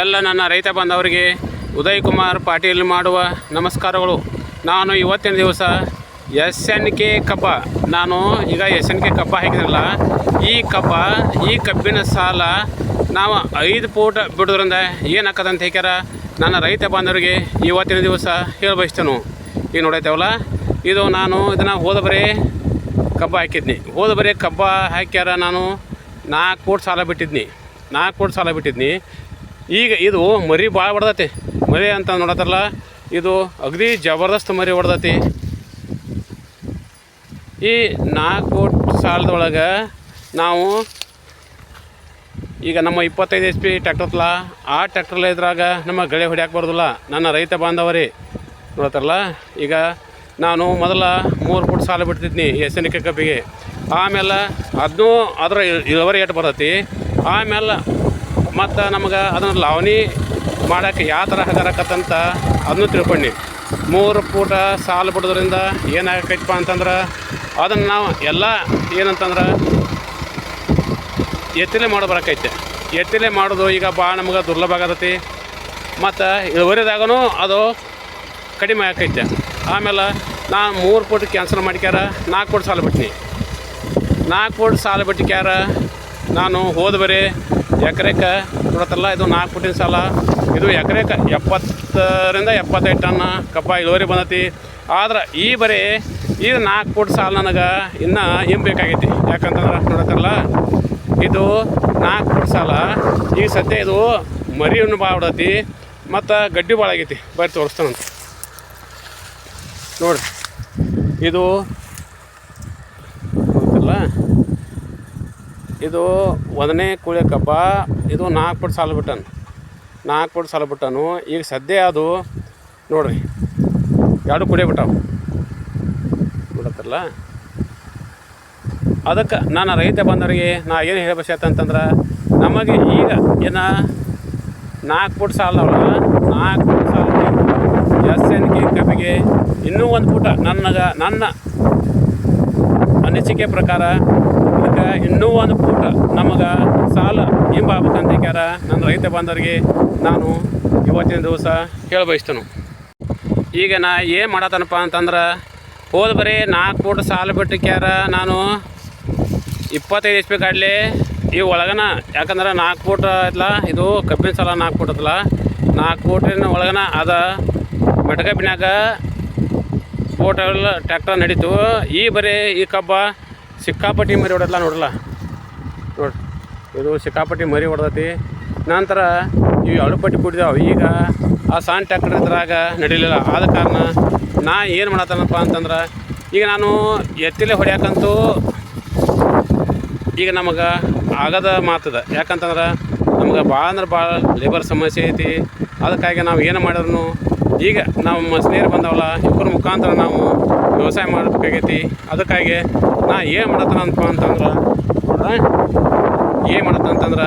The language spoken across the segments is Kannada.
ಎಲ್ಲ ನನ್ನ ರೈತ ಬಾಂಧವರಿಗೆ ಉದಯ್ ಕುಮಾರ್ ಪಾಟೀಲ್ ಮಾಡುವ ನಮಸ್ಕಾರಗಳು. ನಾನು ಇವತ್ತಿನ ದಿವಸ ಎಸ್ ಎನ್ ಕೆ ಕಬ್ಬ. ನಾನು ಈಗ ಎಸ್ ಎನ್ ಕೆ ಕಬ್ಬ ಹಾಕಿದ್ರಲ್ಲ ಈ ಕಬ್ಬ, ಈ ಕಬ್ಬಿನ ಸಾಲ ನಾವು ಐದು ಫೂಟ್ ಬಿಡೋದ್ರಿಂದ ಏನಾಕದಂತ ಹೇಳ್ಯಾರ ನನ್ನ ರೈತ ಬಾಂಧವರಿಗೆ ಇವತ್ತಿನ ದಿವಸ ಹೇಳ ಬಯಸ್ತೇನೆ ಈಗ ನೋಡೈತೇವಲ್ಲ, ಇದು ನಾನು ಇದನ್ನು ಹೋದ ಬರೀ ಕಬ್ಬ ಹಾಕಿದ್ನಿ. ಹೋದ ಬರೀ ಕಬ್ಬ ಹಾಕ್ಯಾರ ನಾನು ನಾಲ್ಕು ಕೋಟಿ ಸಾಲ ಬಿಟ್ಟಿದ್ನಿ. ನಾಲ್ಕು ಕೋಟಿ ಸಾಲ ಬಿಟ್ಟಿದ್ನಿ. ಈಗ ಇದು ಮರಿ ಭಾಳ ಹೊಡ್ದತಿ ಮರಿ ಅಂತ ನೋಡತ್ತಾರಲ್ಲ, ಇದು ಅಗದಿ ಜಬರ್ದಸ್ತ್ ಮರಿ ಹೊಡ್ದತಿ ಈ ನಾಲ್ಕು ಸಾಲದೊಳಗೆ ನಾವು ಈಗ ನಮ್ಮ ಇಪ್ಪತ್ತೈದು ಎಚ್ ಪಿ ಟ್ಯಾಕ್ಟರ್ಲ ಆ ಟ್ಯಾಕ್ಟರ್ಲ ಇದ್ರಾಗ ನಮ್ಮ ಗಳೆ ಹೊಡ್ಯಾಕೆ ಬರೋದಿಲ್ಲ. ನನ್ನ ರೈತ ಬಾಂಧವರಿ, ನೋಡತ್ತಾರಲ್ಲ? ಈಗ ನಾನು ಮೊದಲ ಮೂರು ಫುಟ್ ಸಾಲ ಬಿಡ್ತಿದ್ನಿ ಎಸ್ ಎನ್ ಕೆ ಕಬ್ಬಿಗೆ. ಆಮೇಲೆ ಅದನ್ನೂ ಅದರ ಇಳುವರಿ ಏಟು ಬರ್ತೈತಿ? ಆಮೇಲೆ ಮತ್ತು ನಮಗೆ ಅದನ್ನು ಲಾವಣಿ ಮಾಡೋಕ್ಕೆ ಯಾವ ಥರ ಹಗರಕತ್ತಂತ ಅದನ್ನು ತಿಳ್ಕೊಂಡಿ. ಮೂರು ಪೂಟ ಸಾಲು ಬಿಡೋದ್ರಿಂದ ಏನಾಗೈತಪ್ಪ ಅಂತಂದ್ರೆ ಅದನ್ನು ನಾವು ಎಲ್ಲ ಏನಂತಂದ್ರೆ ಎತ್ತಲೆ ಮಾಡೋ ಬರಕೈತೆ. ಎತ್ತಲೆ ಮಾಡೋದು ಈಗ ಭಾಳ ನಮ್ಗೆ ದುರ್ಲಭ ಆಗತೈತಿ. ಮತ್ತು ಇಳುವರಿದಾಗೂ ಅದು ಕಡಿಮೆ ಆಕೈತೆ ಆಮೇಲೆ ನಾನು ಮೂರು ಪೂಟ ಕ್ಯಾನ್ಸಲ್ ಮಾಡ್ಕ್ಯಾರ, ನಾಲ್ಕು ಪೂಟ ಸಾಲ ಬಿಟ್ಟಿನಿ ನಾಲ್ಕು ಪೂಟ ಸಾಲ ಬಿಟ್ಟಿಕ್ಯಾರ ನಾನು ಹೋದ ಬರೀ ಎಕರೆಕ್ಕೆ ನೋಡತ್ತಲ್ಲ, ಇದು ನಾಲ್ಕು ಫುಟಿನ ಸಾಲ. ಇದು ಎಕರೆಕ ಎಪ್ಪತ್ತರಿಂದ ಎಪ್ಪತ್ತೈದು ಟನ್ ಕಪ್ಪ ಇಳುವರಿ ಬಂದತಿ. ಆದ್ರೆ ಈ ಬರೀ ಈ ನಾಲ್ಕು ಫುಟ್ ಸಾಲ ನನಗೆ ಇನ್ನೂ ಏನು ಬೇಕಾಗೈತಿ? ಯಾಕಂತಂದ್ರೆ ನೋಡತ್ತಲ್ಲ, ಇದು ನಾಲ್ಕು ಫುಟ್ ಸಾಲ. ಈಗ ಸದ್ಯ ಇದು ಮರಿಯನ್ನು ಭಾಳ ಹೊಡತಿ ಮತ್ತು ಗಡ್ಡಿ ಭಾಳ ಆಗೈತಿ. ಬರೀ ತೋರಿಸ್ತಾನಂತ ನೋಡ್ರಿ, ಇದು ಗೊತ್ತಲ್ಲ ಇದು ಒಂದನೇ ಕುಳಿ ಕಪ್ಪ ಇದು ನಾಲ್ಕು ಪಟ್ಟು ಸಾಲ ಬಿಟ್ಟನು. ನಾಲ್ಕು ಪಟ್ಟು ಸಾಲ ಬಿಟ್ಟನು. ಈಗ ಸದ್ಯ ಅದು ನೋಡ್ರಿ, ಎರಡು ಕುಡಿಯೋ ಬಿಟ್ಟಾವು. ನೋಡತ್ತಲ್ಲ ಅದಕ್ಕೆ ನಾನು ರೈತ ಬಂದವರಿಗೆ ನಾ ಏನು ಹೇಳಬೇಕು ಅಂತಂದ್ರೆ, ನಮಗೆ ಈಗ ಏನು ನಾಲ್ಕು ಪುಟ್ ಸಾಲ ನಾಲ್ಕು ಪುಟ್ ಸಾಲ ಎಸ್ ಎನ್ ಕೆ ಕಬ್ಬಿಗೆ ಇನ್ನೂ ಒಂದು ಪುಟ. ನನಗೆ ನನ್ನ ಅನಿಸಿಕೆ ಪ್ರಕಾರ ಇನ್ನೂ ಒಂದು ಪೂಟ, ನಮಗೆ ಸಾಲ ಹಿಂಬಾಗ್ಬೇಕಂತ ಹೇಳ್ಯಾರ ನನ್ನ ರೈತ ಬಾಂಧವರಿಗೆ ನಾನು ಇವತ್ತಿನ ದಿವಸ ಹೇಳಬಯಸ್ತೇನೆ. ಈಗ ನಾ ಏನು ಮಾಡತ್ತನಪ್ಪ ಅಂತಂದ್ರೆ, ಹೋದ ಬರೀ ನಾಲ್ಕು ಪೂಟ ಸಾಲ ಬಿಟ್ಟಕ್ಯಾರ. ನಾನು ಇಪ್ಪತ್ತೈದು ಎಚ್ ಪಿ ಕಾಡಲಿ ಈ ಒಳಗನ, ಯಾಕಂದ್ರೆ ನಾಲ್ಕು ಫೂಟ್ ಐತಲ್ಲ ಇದು ಕಬ್ಬಿನ ಸಾಲ ನಾಲ್ಕು ಫೂಟ್ ಐತಲ್ಲ ನಾಲ್ಕು ಫೂಟಿನ ಒಳಗನ ಅದ ಮೆಟಕಬ್ಬಿನಾಗ ಫೋಟೋಲ್ಲ ಟ್ಯಾಕ್ಟರ್ ನಡೀತು. ಈ ಬರೀ ಈ ಕಬ್ಬ ಸಿಕ್ಕಾಪಟ್ಟಿ ಮರಿ ಹೊಡೆದಲ್ಲ ನೋಡಲ್ಲ ನೋಡಿ, ಇದು ಸಿಕ್ಕಾಪಟ್ಟಿ ಮರಿ ಹೊಡೆದತಿ. ನಂತರ ಈ ಅಳುಪಟ್ಟಿ ಪಟ್ಟಿ ಕುಡಿದಾವೆ. ಈಗ ಆ ಸಾನ್ ಟ್ಯಾಕ್ಟರ್ ಇದ್ರಾಗ ನಡೀಲಿಲ್ಲ. ಆದ ಕಾರಣ ನಾ ಏನು ಮಾಡತ್ತನಪ್ಪ ಅಂತಂದ್ರೆ, ಈಗ ನಾನು ಎತ್ತಿಲೆ ಹೊಡ್ಯಾಕಂತೂ ಈಗ ನಮಗೆ ಆಗದ ಮಾತದ. ಯಾಕಂತಂದ್ರೆ ನಮ್ಗೆ ಭಾಳ ಅಂದ್ರೆ ಭಾಳ ಲೇಬರ್ ಸಮಸ್ಯೆ ಐತಿ. ಅದಕ್ಕಾಗಿ ನಾವು ಏನು ಮಾಡಿದ್ರು ಈಗ ನಮ್ಮ ಸ್ನೇಹಿತರು ಬಂದವಲ್ಲ ಇಬ್ಬರ ಮುಖಾಂತರ ನಾವು ವ್ಯವಸಾಯ ಮಾಡಬೇಕಾಗೈತಿ. ಅದಕ್ಕಾಗಿ ನಾ ಏನು ಮಾಡತ್ತನಪ್ಪ ಅಂತಂದ್ರೆ ಏನು ಮಾಡತ್ತಂತಂದ್ರೆ,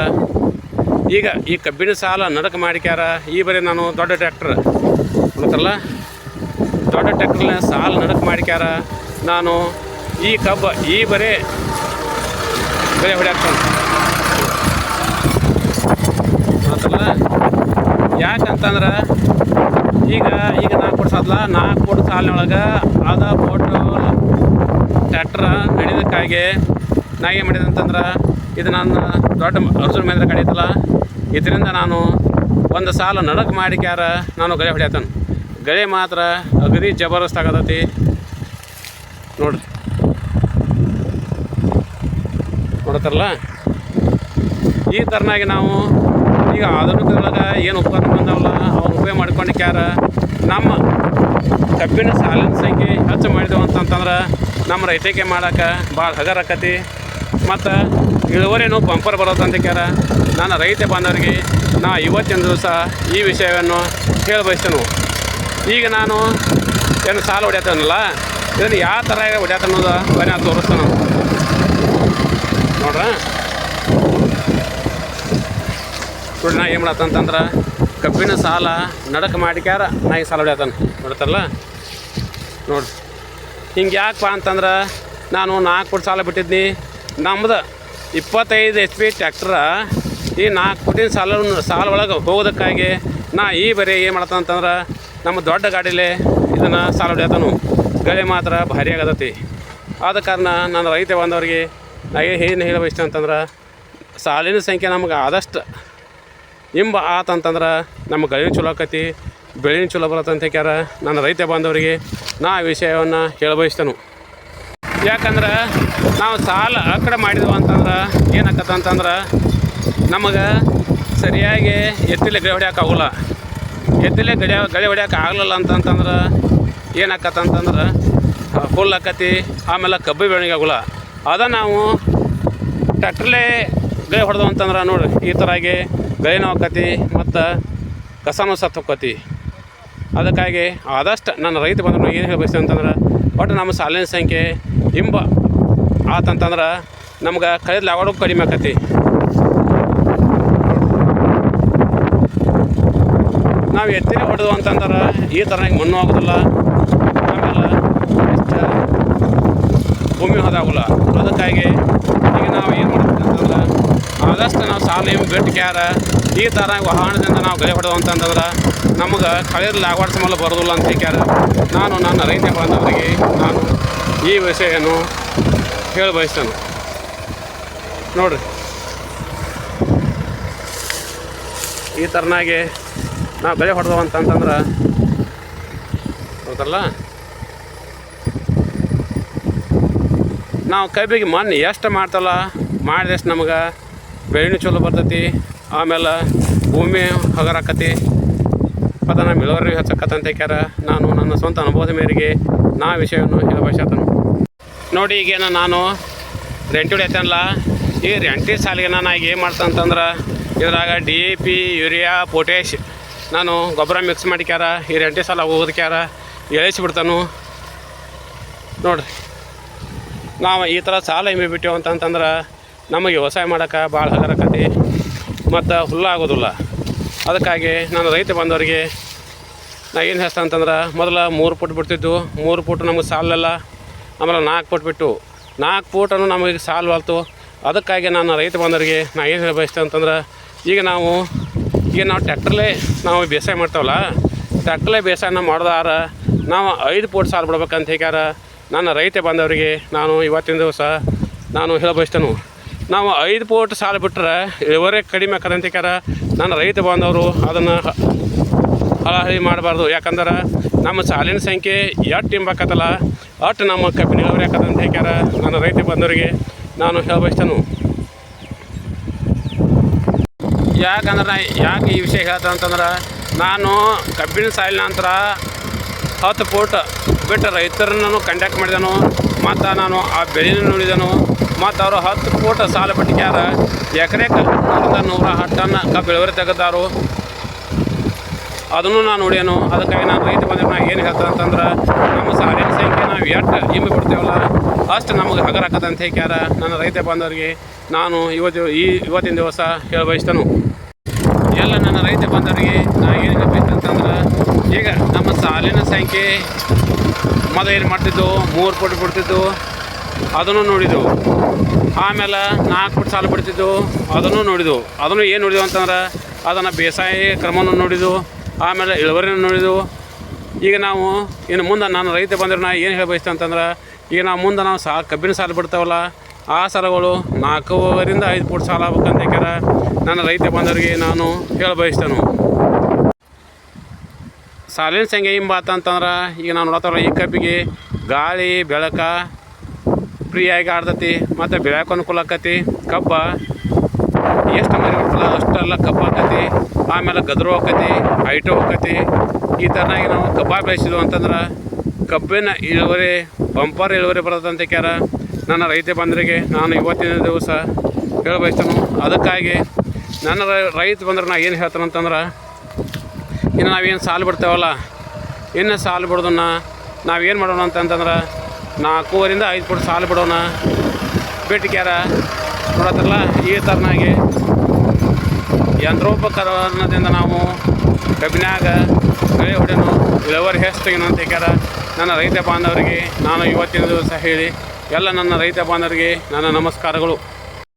ಈಗ ಈ ಕಬ್ಬಿನ ಸಾಲ ನಡಕ ಮಾಡಿಕ್ಯಾರ, ಈ ಬರೀ ನಾನು ದೊಡ್ಡ ಟ್ರ್ಯಾಕ್ಟ್ರ್ ಗೊತ್ತಲ್ಲ ದೊಡ್ಡ ಟ್ರ್ಯಾಕ್ಟರ್ನ ಸಾಲ ನಡಕ ಮಾಡಿಕ್ಯಾರ, ನಾನು ಈ ಕಬ್ಬು, ಈ ಬರೀ ಬೆಳೆ ಹೊಡ್ಯಾಕ್ತಾನೆ. ಗೊತ್ತಲ್ಲ ಯಾಕಂತಂದ್ರೆ ಈಗ ಈಗ ನಾಲ್ಕು ಫುಟ್ ಸಾಲ ನಾಲ್ಕು ಫುಟ್ ಸಾಲಿನೊಳಗೆ ಅದ ಫೋಟೋ ಟ್ಯಾಕ್ಟ್ರ ನಡೆಯೋದಕ್ಕಾಗಿ ನಾ ಏನು ಮಾಡಿದೆ ಅಂತಂದ್ರೆ, ಇದು ನನ್ನ ದೊಡ್ಡ ಅರ್ಜುನ್ ಮೇಂದ್ರ ಕಡಿತಲ್ಲ ಇದರಿಂದ ನಾನು ಒಂದು ಸಾಲ ನಡಕ್ ಮಾಡಿಕ್ಯಾರ, ನಾನು ಗಳೆ ಹೊಡಿಯತ್ತೇನೆ ಗಳೆ ಮಾತ್ರ ಅಗದಿ ಜಬರ್ದಸ್ತ್ ಆಗತೈತಿ. ನೋಡ್ರಿ. ನೋಡತ್ತಾರಲ್ಲ? ಈ ಥರನಾಗಿ ನಾವು ಈಗ ಆಧುನಿಕದೊಳಗೆ ಏನು ಉಪಕರಣ ಬಂದವಲ್ಲ ಅವ್ನು ಉಪಯೋಗ ಮಾಡ್ಕೊಂಡು ಕ್ಯಾರ ನಮ್ಮ ಕಬ್ಬಿನ ಸಾಲಿನ ಸಂಖ್ಯೆ ಹೆಚ್ಚು ಮಾಡಿದೆವು ಅಂತಂತಂದ್ರೆ ನಮ್ಮ ರೈತಕ್ಕೆ ಮಾಡೋಕೆ ಭಾಳ ಹಗರ ಆಕತಿ. ಮತ್ತು ಇಳುವರಿನೂ ಬಂಪರ್ ಬರೋದಂತಕ್ಯಾರ ನನ್ನ ರೈತ ಬಾಂಧವರಿಗೆ ನಾ ಇವತ್ತಿನ ದಿವಸ ಈ ವಿಷಯವನ್ನು ಹೇಳಬಯಸ್ತೇನೆ. ಈಗ ನಾನು ಏನು ಸಾಲ ಹೊಡ್ಯಾತನಲ್ಲ, ಇದನ್ನು ಯಾವ ಥರ ಹೊಡ್ಯಾತ ಅನ್ನೋದು ನಾನು ತೋರಿಸ್ತಾನೆ ನೋಡ್ರ ನೋಡಿ ನಾ ಏನು ಮಾಡತ್ತಂತಂದ್ರೆ, ಕಬ್ಬಿನ ಸಾಲ ನಡಕ ಮಾಡಿಕ್ಯಾರ ನಾಯಿ ಸಾಲ ಹೊಡ್ಯಾತಾನ. ನೋಡ್ತಾರಲ್ಲ? ನೋಡ್ರಿ ಹಿಂಗೆ ಯಾಕಪ್ಪ ಅಂತಂದ್ರೆ, ನಾನು ನಾಲ್ಕು ಕೋಟಿ ಸಾಲ ಬಿಟ್ಟಿದ್ನಿ. ನಮ್ದು ಇಪ್ಪತ್ತೈದು ಎಚ್ ಪಿ ಟ್ಯಾಕ್ಟ್ರ ಈ ನಾಲ್ಕು ಕೋಟಿನ ಸಾಲ ಸಾಲ ಒಳಗೆ ಹೋಗೋದಕ್ಕಾಗಿ ನಾ ಈ ಬರೀ ಏನು ಮಾಡತ್ತಂತಂದ್ರೆ, ನಮ್ಮ ದೊಡ್ಡ ಗಾಡೀಲಿ ಇದನ್ನು ಸಾಲ ಹೊಡಿಯತಾನು. ಗಳೆ ಮಾತ್ರ ಭಾರಿ ಆಗತೈತಿ. ಆದ ಕಾರಣ ನಾನು ರೈತ ಬಂದವರಿಗೆ ನಾ ಏನು ಹೇಳಬೇಕು ಅಂತಂದ್ರೆ ಸಾಲಿನ ಸಂಖ್ಯೆ ನಮ್ಗೆ ಆದಷ್ಟು ಇಂಬ ಆತಂತಂದ್ರೆ ನಮ್ಮ ಗಳಿ ಚಲೋ ಆಕತಿ ಬೆಳೆನ ಚಲೋ ಬರತ್ತಂತ ಹೇಳ್ಯಾರ ನನ್ನ ರೈತ ಬಾಂಧವರಿಗೆ ನಾ ವಿಷಯವನ್ನು ಹೇಳಬಯಸ್ತೇನೆ. ಯಾಕಂದ್ರೆ ನಾವು ಸಾಲ ಅಕ್ಕಡೆ ಕಡೆ ಮಾಡಿದ್ವು ಅಂತಂದ್ರೆ ಏನಾಕತ್ತ ಅಂತಂದ್ರೆ ನಮಗೆ ಸರಿಯಾಗಿ ಎತ್ತಿಲೆ ಗಳೆ ಹೊಡ್ಯಾಕೆ ಆಗೋಲ್ಲ. ಎತ್ತಿಲೆ ಗಡಿ ಗಳೆ ಹೊಡ್ಯಾಕೆ ಆಗಲಿಲ್ಲ ಅಂತಂತಂದ್ರೆ ಏನಾಕತ್ತ ಅಂತಂದ್ರೆ ಫುಲ್ ಆಕತಿ, ಆಮೇಲೆ ಕಬ್ಬು ಬೆಳಗ್ಗೆ ಆಗೋಲ್ಲ. ಅದ ನಾವು ಟ್ರ್ಯಾಕ್ಟ್ರಲ್ಲೇ ಗಳಿ ಹೊಡೆದು ಅಂತಂದ್ರೆ ನೋಡಿ ಈ ಥರಾಗಿ ಗಳೆನೂ ಆಕತಿ ಮತ್ತು ಕಸನೂ ಸತ್ತು ಅದಕ್ಕಾಗಿ ಆದಷ್ಟು ನನ್ನ ರೈತ ಬಂದ್ರು ಏನು ಹೇಳ್ಬೇಕು ಅಂತಂದ್ರೆ, ಒಟ್ಟು ನಮ್ಮ ಸಾಲಿನ ಸಂಖ್ಯೆ ಹಿಂಬ ಆತಂತಂದ್ರೆ ನಮ್ಗೆ ಕಳೆದ ಲಾಗೋಡು ಕಡಿಮೆ ಆಕತಿ. ನಾವು ಎತ್ತಿನ ಹೊಡೆದು ಅಂತಂದ್ರೆ ಈ ಥರ ಮಣ್ಣು ಆಗೋದಿಲ್ಲ. ಆಮೇಲೆ ಎಷ್ಟು ಭೂಮಿ ಹೋದಾಗಲ್ಲ ಅದಕ್ಕಾಗಿ ಈಗ ನಾವು ಏನು ಮಾಡ್ತೀವಿ ಅಂತಂದ್ರೆ ಆದಷ್ಟು ನಾವು ಸಾಲ ಕ್ಯಾರ. ಈ ಥರ ವಾಹನದಿಂದ ನಾವು ಗಲೆ ಹೊಡೆದು ಅಂತಂದ್ರೆ ನಮಗೆ ಕಳೆದ ಲಾಗವಾಡ ಮೇಲೆ ಬರೋದಿಲ್ಲ ಅಂತ ಹೇಳ್ಯಾರ ನಾನು ನನ್ನ ರೈತ ಬಾಂಧವರಿಗೆ ನಾನು ಈ ವಿಷಯವನ್ನು ಹೇಳ ಬಯಸ್ತೇನೆ. ನೋಡ್ರಿ. ಈ ಥರನಾಗಿ ನಾವು ಬೆಲೆ ಹೊಡೆದವು ಅಂತಂತಂದ್ರೆ ಹೌದಲ್ಲ? ನಾವು ಕಬ್ಬಿಗೆ ಮಣ್ಣು ಎಷ್ಟು ಮಾಡ್ತಲ್ಲ, ಮಾಡಿದಷ್ಟು ನಮಗೆ? ಬೆಳೆನೂ ಚಲೋ ಬರ್ತೈತಿ. ಆಮೇಲೆ ಭೂಮಿ ಹಗರಾಕತಿ ಪದನ ಇಳುವರಿ ಹಚ್ಚಕ್ಕಂತ ಹೇಳ್ಯಾರ ನಾನು ನನ್ನ ಸ್ವಂತ ಅನುಭವದ ಮೇರೆಗೆ ನಾ ವಿಷಯವನ್ನು ಹೇಳಬಯಸತನು ನೋಡಿ ಈಗೇನ ನಾನು ರೆಂಟ್ ಹೊಡಿಯತ್ತಲ್ಲ ಈ ರೆಂಟಿ ಸಾಲಿಗೆ ನಾನು ಈಗ ಏನು ಮಾಡ್ತೇನೆ ಅಂತಂದ್ರೆ ಇದ್ರಾಗ D A P, urea potash ನಾನು ಗೊಬ್ಬರ ಮಿಕ್ಸ್ ಮಾಡಿಕ್ಯಾರ. ಈ ರೆಂಟಿ ಸಾಲ ಹೋಗೋದಕ್ಯಾರ ಎಳಿಸ್ಬಿಡ್ತಾನು ನೋಡ್ರಿ. ನಾವು ಈ ಥರ ಸಾಲ ಹಿಂಗೆ ಬಿಟ್ಟೇವು ಅಂತಂತಂದ್ರೆ ನಮಗೆ ವ್ಯವಸಾಯ ಮಾಡೋಕೆ ಭಾಳ ಹಗರಕತಿ ಮತ್ತು ಹುಲ್ಲಾಗೋದಿಲ್ಲ ಅದಕ್ಕಾಗಿ ನಾನು ರೈತ ಬಂದವರಿಗೆ ನಾ ಏನು ಹೇಳ್ತಾ ಅಂತಂದ್ರೆ, ಮೊದಲು ಮೂರು ಫುಟ್ ಬಿಡ್ತಿದ್ದು. ಮೂರು ಫುಟ್ ನಮಗೆ ಸಾಲಲ್ಲ, ಆಮೇಲೆ ನಾಲ್ಕು ಫುಟ್ ಬಿಟ್ಟು. ನಾಲ್ಕು ಫೂಟನ್ನು ನಮಗೆ ಸಾಲ್ವಲ್ತು ಅದಕ್ಕಾಗಿ ನಾನು ರೈತ ಬಂದವರಿಗೆ ನಾ ಏನು ಹೇಳಿ ಅಂತಂದ್ರೆ, ಈಗ ನಾವು ಈಗ ನಾವು ಟ್ಯಾಕ್ಟ್ರಲ್ಲೇ ನಾವು ಬೇಸಾಯ ಮಾಡ್ತಾವಲ್ಲ ಟ್ಯಾಕ್ಟ್ರಲ್ಲೇ ಬೇಸಾಯನ ಮಾಡಿದಾರ, ನಾವು ಐದು ಫೂಟ್ ಸಾಲು ಬಿಡ್ಬೇಕಂತ ಹೇಳ್ಯಾರ ನನ್ನ ರೈತ ಬಂದವರಿಗೆ ನಾನು ಇವತ್ತಿನ ದಿವಸ ನಾನು ಹೇಳ ಬಯಸ್ತೇನೆ. ನಾವು ಐದು ಪೋಟ್ ಸಾಲ ಬಿಟ್ಟರೆ ಇಳುವರಿ ಕಡಿಮೆ ಆಕದಂತ ಹೇಳ್ಯಾರ ನನ್ನ ರೈತ ಬಾಂಧವರು ಅದನ್ನು ಹಳಹಳಿ ಮಾಡಬಾರ್ದು. ಯಾಕಂದ್ರೆ ನಮ್ಮ ಸಾಲಿನ ಸಂಖ್ಯೆ ಎಷ್ಟು ಇಂಬಾಕತ್ತಲ್ಲ ಅಷ್ಟು ನಮ್ಮ ಕಬ್ಬಿನ ಇಳುವರಿ ಆಕತ್ತಂತ ಹೇಳ್ಯಾರ ನನ್ನ ರೈತ ಬಂದವರಿಗೆ ನಾನು ಹೇಳಬಯಸ್ತಾನು ಯಾಕಂದ್ರೆ, ಯಾಕೆ ಈ ವಿಷಯ ಹೇಳ್ತಾನೆ ಅಂತಂದ್ರೆ, ನಾನು ಕಬ್ಬಿನ ಸಾಲಿನ ನಂತರ ಹತ್ತು ಪೋಟ್ ಬಿಟ್ಟು ರೈತರನ್ನು ಕಂಡಕ್ಟ್ ಮಾಡಿದನು. ಮತ್ತು ನಾನು ಆ ಬೆಳೆನ ನೋಡಿದನು. ಮತ್ತು ಅವರು ಹತ್ತು ಕೋಟ ಸಾಲ ಬಿಟ್ಟಿಕ್ಯಾರ ಎಕರೆ ನೂರಿಂದ ನೂರ ಹತ್ತು ಟನ್ ಕಬ್ಬು ಇಳುವರಿ ತೆಗೆದಾರು. ಅದನ್ನು ನಾನು ನೋಡ್ಯಾನು. ಅದಕ್ಕಾಗಿ ನಾನು ರೈತ ಬಂದ್ರೆ ನಾ ಏನು ಹೇಳ್ತಾರೆ ಅಂತಂದ್ರೆ, ನಮ್ಮ ಸಾಲಿನ ಸಂಖ್ಯೆ ನಾವು ಎಷ್ಟು ಹಿಂಬೆ ಬಿಡ್ತೇವಲ್ಲ, ಅಷ್ಟು ನಮಗೆ ಹಗರಾಕದ ಅಂತ ಹೇಳ್ಯಾರ ನನ್ನ ರೈತ ಬಾಂಧವರಿಗೆ ನಾನು ಇವತ್ತು ಈ ಇವತ್ತಿನ ದಿವಸ ಹೇಳ ಬಯಸ್ತೇನೆ ಎಲ್ಲ ನನ್ನ ರೈತ ಬಾಂಧವರಿಗೆ ನಾನು ಏನು ಹೇಳ್ಬೇಕು ಅಂತಂದ್ರೆ, ಈಗ ನಮ್ಮ ಸಾಲಿನ ಸಂಖ್ಯೆ ಮೊದಲು ಏನು ಮಾಡ್ತಿದ್ದು? ಮೂರು ಕೋಟಿ ಬಿಡ್ತಿದ್ದು. ಅದನ್ನು ನೋಡಿದೆವು. ಆಮೇಲೆ ನಾಲ್ಕು ಫುಟ್ ಸಾಲು ಬಿಡ್ತಿದ್ದೆವು ಅದನ್ನು ನೋಡಿದೆವು. ಅದನ್ನು ಏನು ನೋಡಿದೆವು ಅಂತಂದ್ರೆ, ಅದನ್ನು ಬೇಸಾಯ ಕ್ರಮವನ್ನು ನೋಡಿದೆವು. ಆಮೇಲೆ ಇಳುವರಿನ ನೋಡಿದೆವು. ಈಗ ನಾವು ಇನ್ನು ಮುಂದೆ ನಾನು ರೈತ ಬಂದ್ರೆ ನಾ ಏನು ಹೇಳ ಬಯಸ್ತೇನೆ ಅಂತಂದ್ರೆ, ಈಗ ನಾವು ಮುಂದೆ ನಾವು ಸಾ ಕಬ್ಬಿನ ಸಾಲು ಬಿಡ್ತಾವಲ್ಲ, ಆ ಸಾಲಗಳು ನಾಲ್ಕೂವರಿಂದ ಐದು ಫುಟ್ ಸಾಲ ಆಗ್ಬೇಕಂತ ಹೇಳ್ಯಾರ. ನನ್ನ ರೈತ ಬಂದವರಿಗೆ ನಾನು ಹೇಳಬಯಸ್ತೇನೆ. ಸಾಲಿನ ಸಂಖ್ಯೆ ಹಿಂಬಾತಂತಂದ್ರೆ ಈಗ ನಾವು ನೋಡ್ತಾರಲ್ಲ ಈ ಕಬ್ಬಿಗೆ ಗಾಳಿ, ಬೆಳಕ ಫ್ರೀಯಾಗಿ ಆಡ್ತತಿ, ಮತ್ತು ಬೆಳ್ಯಾಕೆ ಅನುಕೂಲ ಆಕತಿ. ಕಬ್ಬ, ಎಷ್ಟು ಮರಿ ಬರ್ತಲ್ಲ ಅಷ್ಟೆಲ್ಲ ಕಬ್ಬ ಆಕತಿ. ಆಮೇಲೆ ಗದ್ರು ಹೋಗತಿ ಹೈಟು ಹೋಗತಿ ಈ ಥರನಾಗಿ ನಾವು ಕಬ್ಬ ಬೆಳೆಸಿದ್ವು ಅಂತಂದ್ರೆ ಕಬ್ಬಿನ ಇಳುವರಿ, ಬಂಪರ್ ಇಳುವರಿ ಬರ್ತದೆ ಅಂತ ಕ್ಯಾರ ನನ್ನ ರೈತ ಬಂದರಿಗೆ ನಾನು ಇವತ್ತಿನ ದಿವಸ ಹೇಳ ಬಯಸ್ತೇನೆ ಅದಕ್ಕಾಗಿ ನನ್ನ ರೈತ ಬಂದ್ರೆ ನಾ ಏನು ಹೇಳ್ತಾನೆ ಅಂತಂದ್ರೆ, ಇನ್ನು ನಾವೇನು ಸಾಲು ಬಿಡ್ತೇವಲ್ಲ. ಇನ್ನು ಸಾಲು ಬಿಡೋದನ್ನ ನಾವೇನು ಮಾಡೋಣ ಅಂತಂತಂದ್ರೆ ನಾಲ್ಕೂವರಿಂದ ಐದು ಫುಟ್ ಸಾಲು ಬಿಡೋಣ. ಬಿಟ್ಟಿಕ್ಯಾರ ನೋಡತ್ತಲ್ಲ ಈ ಥರನಾಗಿ ಯಂತ್ರೋಪಕರಣದಿಂದ ನಾವು ಕಬ್ಬಿನಾಗ ಬೆಳೆ ಹೊಡೆನು ಇಳುವರಿ ಹೆಚ್ಚು ತೆಗೆನು ಅಂತ ನನ್ನ ರೈತ ಬಾಂಧವರಿಗೆ ನಾನು ಇವತ್ತಿನ ದಿವಸ ಹೇಳಿ, ಎಲ್ಲ ನನ್ನ ರೈತ ಬಾಂಧವರಿಗೆ ನನ್ನ ನಮಸ್ಕಾರಗಳು.